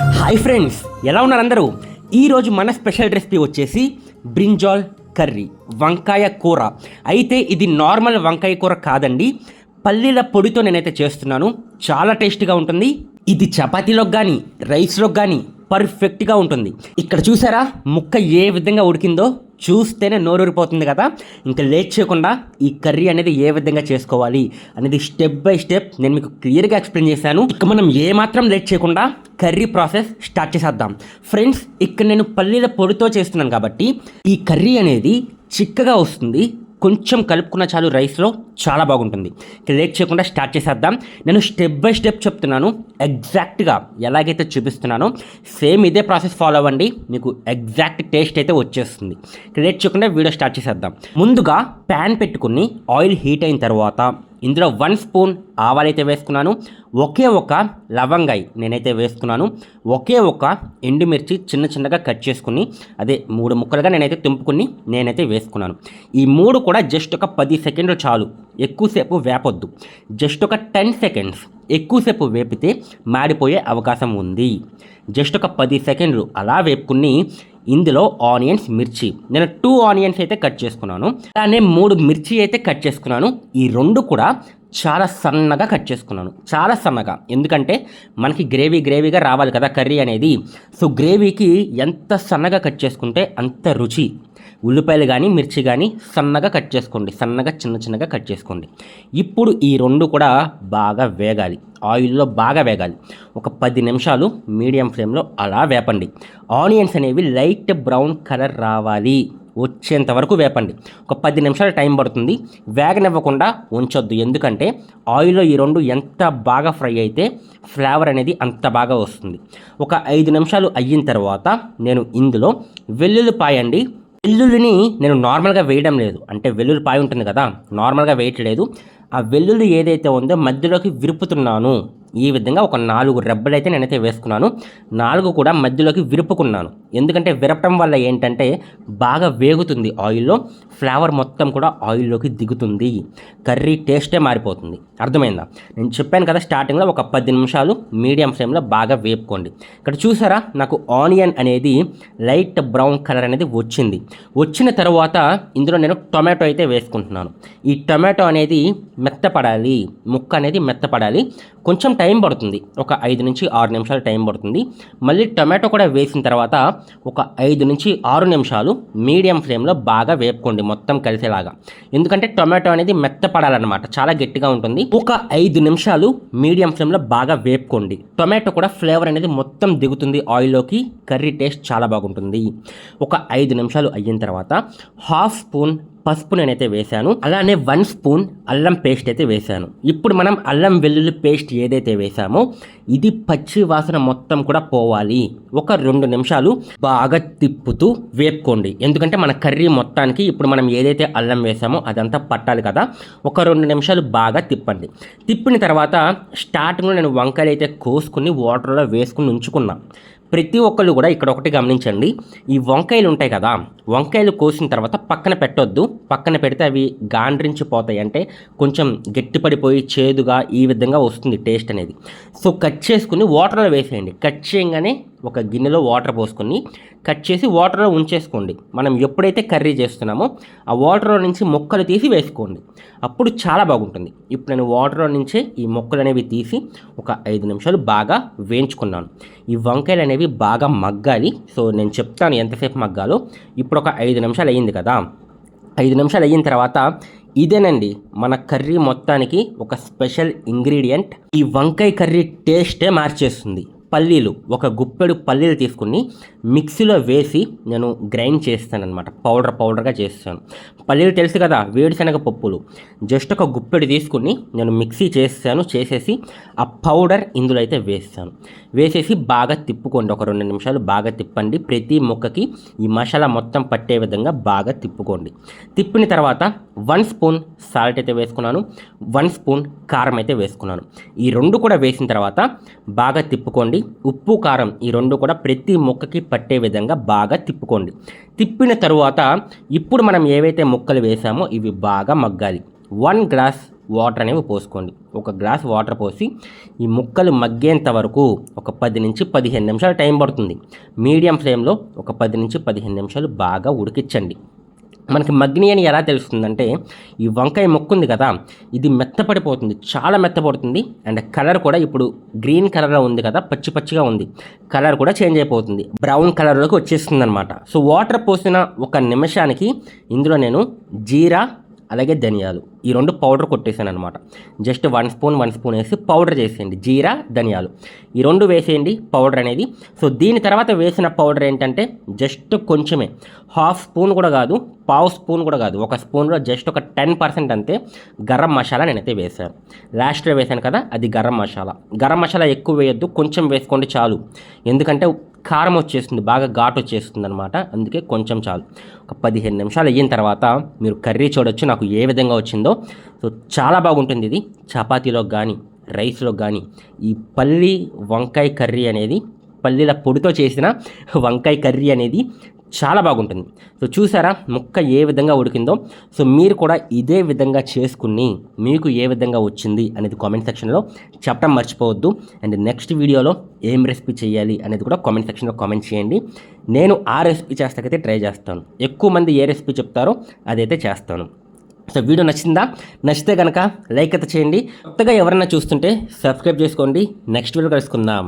Hi friends ఎలా ఉన్నారు అందరూ? ఈరోజు మన స్పెషల్ రెసిపీ వచ్చేసి బ్రింజాల్ కర్రీ వంకాయ కూర. అయితే ఇది నార్మల్ వంకాయ కూర కాదండి. పల్లీల పొడితో నేనైతే చేస్తున్నాను. చాలా టేస్టీగా ఉంటుంది. ఇది చపాతీలోకి కానీ రైస్లోకి కానీ పర్ఫెక్ట్గా ఉంటుంది. ఇక్కడ చూసారా? ముక్క ఏ విధంగా ఉడికిందో? చూస్తేనే నోరూరిపోతుంది కదా. ఇంకా లేట్ చేయకుండా ఈ కర్రీ అనేది ఏ విధంగా చేసుకోవాలి అనేది స్టెప్ బై స్టెప్ నేను మీకు క్లియర్గా ఎక్స్ప్లెయిన్ చేశాను. ఇక మనం ఏ మాత్రం లేట్ చేయకుండా కర్రీ ప్రాసెస్ స్టార్ట్ చేసేద్దాం. ఫ్రెండ్స్ ఇక్కడ నేను పల్లీల పొడితో చేస్తున్నాను కాబట్టి ఈ కర్రీ అనేది చిక్కగా వస్తుంది. కొంచెం కలుపుకున్న చాలు రైస్లో చాలా బాగుంటుంది. ఇక లేట్ చేయకుండా స్టార్ట్ చేసేద్దాం. నేను స్టెప్ బై స్టెప్ చెప్తున్నాను. ఎగ్జాక్ట్గా ఎలాగైతే చూపిస్తున్నానో సేమ్ ఇదే ప్రాసెస్ ఫాలో అవ్వండి. మీకు ఎగ్జాక్ట్ టేస్ట్ అయితే వచ్చేస్తుంది. ఇక లేట్ చేయకుండా వీడియో స్టార్ట్ చేసేద్దాం. ముందుగా ప్యాన్ పెట్టుకుని ఆయిల్ హీట్ అయిన తర్వాత ఇందులో వన్ స్పూన్ ఆవాలైతే వేసుకున్నాను. ఒకే ఒక లవంగాయి నేనైతే వేసుకున్నాను. ఒకే ఒక ఎండుమిర్చి చిన్న చిన్నగా కట్ చేసుకుని అదే మూడు ముక్కలుగా నేనైతే తుంపుకుని నేనైతే వేసుకున్నాను. ఈ మూడు కూడా జస్ట్ ఒక పది సెకండ్లు చాలు. ఎక్కువసేపు వేపొద్దు. జస్ట్ ఒక టెన్ సెకండ్స్ ఎక్కువసేపు వేపితే మాడిపోయే అవకాశం ఉంది. జస్ట్ ఒక పది సెకండ్లు అలా వేపుకుని ఇందులో ఆనియన్స్ మిర్చి. నేను టూ ఆనియన్స్ అయితే కట్ చేసుకున్నాను. అలానే మూడు మిర్చి అయితే కట్ చేసుకున్నాను. ఈ రెండు కూడా చాలా సన్నగా కట్ చేసుకున్నాను. చాలా సన్నగా. ఎందుకంటే మనకి గ్రేవీ గ్రేవీగా రావాలి కదా కర్రీ అనేది. సో గ్రేవీకి ఎంత సన్నగా కట్ చేసుకుంటే అంత రుచి. ఉల్లిపాయలు కానీ మిర్చి కానీ సన్నగా కట్ చేసుకోండి. సన్నగా చిన్న చిన్నగా కట్ చేసుకోండి. ఇప్పుడు ఈ రెండు కూడా బాగా వేగాలి. ఆయిల్లో బాగా వేగాలి. ఒక పది నిమిషాలు మీడియం ఫ్లేమ్లో అలా వేపండి. ఆనియన్స్ అనేవి లైట్ బ్రౌన్ కలర్ రావాలి. వచ్చేంత వరకు వేపండి. ఒక పది నిమిషాలు టైం పడుతుంది. వేగనివ్వకుండా ఉంచొద్దు. ఎందుకంటే ఆయిల్లో ఈ రెండు ఎంత బాగా ఫ్రై అయితే ఫ్లేవర్ అనేది అంత బాగా వస్తుంది. ఒక ఐదు నిమిషాలు అయిన తర్వాత నేను ఇందులో వెల్లుల్లిపాయ అండి వెల్లుల్లిని నేను నార్మల్గా వేయడం లేదు. అంటే వెల్లుల్లిపాయ ఉంటుంది కదా నార్మల్గా వేయట్లేదు. ఆ వెల్లుల్లి ఏదైతే ఉందో మధ్యలోకి విరుపుతున్నాను. ఈ విధంగా ఒక నాలుగు రెబ్బలు అయితే నేనైతే వేసుకున్నాను. నాలుగు కూడా మధ్యలోకి విరుపుకున్నాను. ఎందుకంటే విరపటం వల్ల ఏంటంటే బాగా వేగుతుంది ఆయిల్లో. ఫ్లేవర్ మొత్తం కూడా ఆయిల్లోకి దిగుతుంది. కర్రీ టేస్టే మారిపోతుంది. అర్థమైందా? నేను చెప్పాను కదా స్టార్టింగ్లో ఒక పది నిమిషాలు మీడియం ఫ్లేమ్లో బాగా వేపుకోండి. ఇక్కడ చూసారా? నాకు ఆనియన్ అనేది లైట్ బ్రౌన్ కలర్ అనేది వచ్చింది. వచ్చిన తర్వాత ఇందులో నేను టొమాటో అయితే వేసుకుంటున్నాను. ఈ టొమాటో అనేది మెత్తపడాలి. ముక్క అనేది మెత్తపడాలి. కొంచెం టైం పడుతుంది. ఒక ఐదు నుంచి ఆరు నిమిషాలు టైం పడుతుంది. మళ్ళీ టొమాటో కూడా వేసిన తర్వాత ఒక ఐదు నుంచి ఆరు నిమిషాలు మీడియం ఫ్లేమ్లో బాగా వేపుకోండి మొత్తం కలిసేలాగా. ఎందుకంటే టొమాటో అనేది మెత్తపడాలన్నమాట చాలా గట్టిగా ఉంటుంది. ఒక ఐదు నిమిషాలు మీడియం ఫ్లేమ్లో బాగా వేపుకోండి. టొమాటో కూడా ఫ్లేవర్ అనేది మొత్తం దిగుతుంది ఆయిల్లోకి కర్రీ టేస్ట్ చాలా బాగుంటుంది. ఒక ఐదు నిమిషాలు అయిన తర్వాత హాఫ్ స్పూన్ పసుపు నేనైతే వేశాను. అలానే వన్ స్పూన్ అల్లం పేస్ట్ అయితే వేశాను. ఇప్పుడు మనం అల్లం వెల్లుల్లి పేస్ట్ ఏదైతే వేసామో ఇది పచ్చి వాసన మొత్తం కూడా పోవాలి. ఒక రెండు నిమిషాలు బాగా తిప్పుతూ వేపుకోండి. ఎందుకంటే మన కర్రీ మొత్తానికి ఇప్పుడు మనం ఏదైతే అల్లం వేసామో అదంతా పట్టాలి కదా. ఒక రెండు నిమిషాలు బాగా తిప్పండి. తిప్పిన తర్వాత స్టార్టింగ్లో నేను వంకాయలు అయితే కోసుకుని వాటర్లో వేసుకుని ఉంచుకున్నాను ప్రతి ఒక్కళ్ళు కూడా ఇక్కడ ఒకటి గమనించండి. ఈ వంకాయలు ఉంటాయి కదా వంకాయలు కోసిన తర్వాత పక్కన పెట్టొద్దు. పక్కన పెడితే అవి గాండ్రించి పోతాయి అంటే కొంచెం గట్టిపడిపోయి చేదుగా ఈ విధంగా వస్తుంది టేస్ట్ అనేది. సో కట్ చేసుకుని వాటర్లో వేసేయండి. కట్ చేయగానే ఒక గిన్నెలో వాటర్ పోసుకొని కట్ చేసి వాటర్లో ఉంచేసుకోండి. మనం ఎప్పుడైతే కర్రీ చేస్తున్నామో ఆ వాటర్లో నుంచి మొక్కలు తీసి వేసుకోండి. అప్పుడు చాలా బాగుంటుంది. ఇప్పుడు నేను వాటర్లో నుంచే ఈ మొక్కలు అనేవి తీసి ఒక ఐదు నిమిషాలు బాగా వేయించుకున్నాను. ఈ వంకాయలు అనేవి బాగా మగ్గాలి. సో నేను చెప్తాను ఎంతసేపు మగ్గాలో. ఇప్పుడు ఒక ఐదు నిమిషాలు అయ్యింది కదా. ఐదు నిమిషాలు అయిన తర్వాత ఇదేనండి మన కర్రీ మొత్తానికి ఒక స్పెషల్ ఇంగ్రీడియంట్. ఈ వంకాయ కర్రీ టేస్టే మార్చేస్తుంది. పల్లీలు ఒక గుప్పెడు పల్లీలు తీసుకుని మిక్సీలో వేసి నేను గ్రైండ్ చేస్తాను అనమాట పౌడర్ పౌడర్గా చేస్తాను. పల్లీలు తెలుసు కదా వేడిశనగ పప్పులు. జస్ట్ ఒక గుప్పెడు తీసుకుని నేను మిక్సీ చేస్తాను చేసేసి ఆ పౌడర్ ఇందులో అయితే వేస్తాను. వేసేసి బాగా తిప్పుకోండి ఒక రెండు నిమిషాలు బాగా తిప్పండి. ప్రతి ముక్కకి ఈ మసాలా మొత్తం పట్టే విధంగా బాగా తిప్పుకోండి. తిప్పిన తర్వాత వన్ స్పూన్ సాల్ట్ అయితే వేసుకున్నాను వన్ స్పూన్ కారం అయితే వేసుకున్నాను. ఈ రెండు కూడా వేసిన తర్వాత బాగా తిప్పుకోండి. ఉప్పు కారం ఈ రెండు కూడా ప్రతి ముక్కకి పట్టే విధంగా బాగా తిప్పుకోండి. తిప్పిన తరువాత ఇప్పుడు మనం ఏవైతే ముక్కలు వేసామో ఇవి బాగా మగ్గాలి. వన్ గ్లాస్ వాటర్ అనేవి పోసుకోండి. ఒక గ్లాస్ వాటర్ పోసి ఈ ముక్కలు మగ్గేంత వరకు ఒక పది నుంచి పదిహేను నిమిషాలు టైం పడుతుంది. మీడియం ఫ్లేమ్లో ఒక పది నుంచి పదిహేను నిమిషాలు బాగా ఉడికించండి. మనకి మగ్ని అని ఎలా తెలుస్తుందంటే ఈ వంకాయ మొక్కు ఉంది కదా ఇది మెత్తపడిపోతుంది చాలా మెత్తపడుతుంది అండ్ కలర్ కూడా ఇప్పుడు గ్రీన్ కలర్లో ఉంది కదా పచ్చి పచ్చిగా ఉంది. కలర్ కూడా చేంజ్ అయిపోతుంది బ్రౌన్ కలర్లోకి వచ్చేస్తుంది అనమాట సో వాటర్ పోసిన ఒక నిమిషానికి ఇందులో నేను జీరా అలాగే ధనియాలు. ఈ రెండు పౌడర్ కొట్టేసాను అనమాట just one spoon one spoon వేసి పౌడర్ చేసేయండి. జీరా ధనియాలు. ఈ రెండు వేసేయండి పౌడర్ అనేది. సో దీని తర్వాత వేసిన పౌడర్ ఏంటంటే జస్ట్ కొంచెమే. హాఫ్ స్పూన్ కూడా కాదు పావు స్పూన్ కూడా కాదు. ఒక స్పూన్లో జస్ట్ ఒక టెన్ పర్సెంట్ అంతే గరం మసాలా నేనైతే వేసాను లాస్ట్లో వేసాను కదా అది గరం మసాలా. గరం మసాలా ఎక్కువ వేయొద్దు కొంచెం వేసుకోండి చాలు. ఎందుకంటే కారం వచ్చేస్తుంది బాగా ఘాట్ వచ్చేస్తుంది అనమాట అందుకే కొంచెం చాలు. ఒక పదిహేను నిమిషాలు అయిన తర్వాత మీరు కర్రీ చూడొచ్చు నాకు ఏ విధంగా వచ్చిందో. సో చాలా బాగుంటుంది ఇది. చపాతీలో కానీ రైస్లో కానీ ఈ పల్లి వంకాయ కర్రీ అనేది పల్లీల పొడితో చేసిన వంకాయ కర్రీ అనేది చాలా బాగుంటుంది. సో చూసారా ముక్క ఏ విధంగా ఉడికిందో? సో మీరు కూడా ఇదే విధంగా చేసుకుని మీకు ఏ విధంగా వచ్చింది అనేది కామెంట్ సెక్షన్లో చెప్పడం మర్చిపోవద్దు. అండ్ నెక్స్ట్ వీడియోలో ఏం రెసిపీ చేయాలి అనేది కూడా కామెంట్ సెక్షన్లో కామెంట్ చేయండి. నేను ఆ రెసిపీ చేస్తాకైతే ట్రై చేస్తాను. ఎక్కువ మంది ఏ రెసిపీ చెప్తారో అదైతే చేస్తాను. సో వీడియో నచ్చిందా? నచ్చితే కనుక లైక్ అయితే చేయండి. కొత్తగా ఎవరైనా చూస్తుంటే సబ్స్క్రైబ్ చేసుకోండి. నెక్స్ట్ వీడియో కలుసుకుందాం.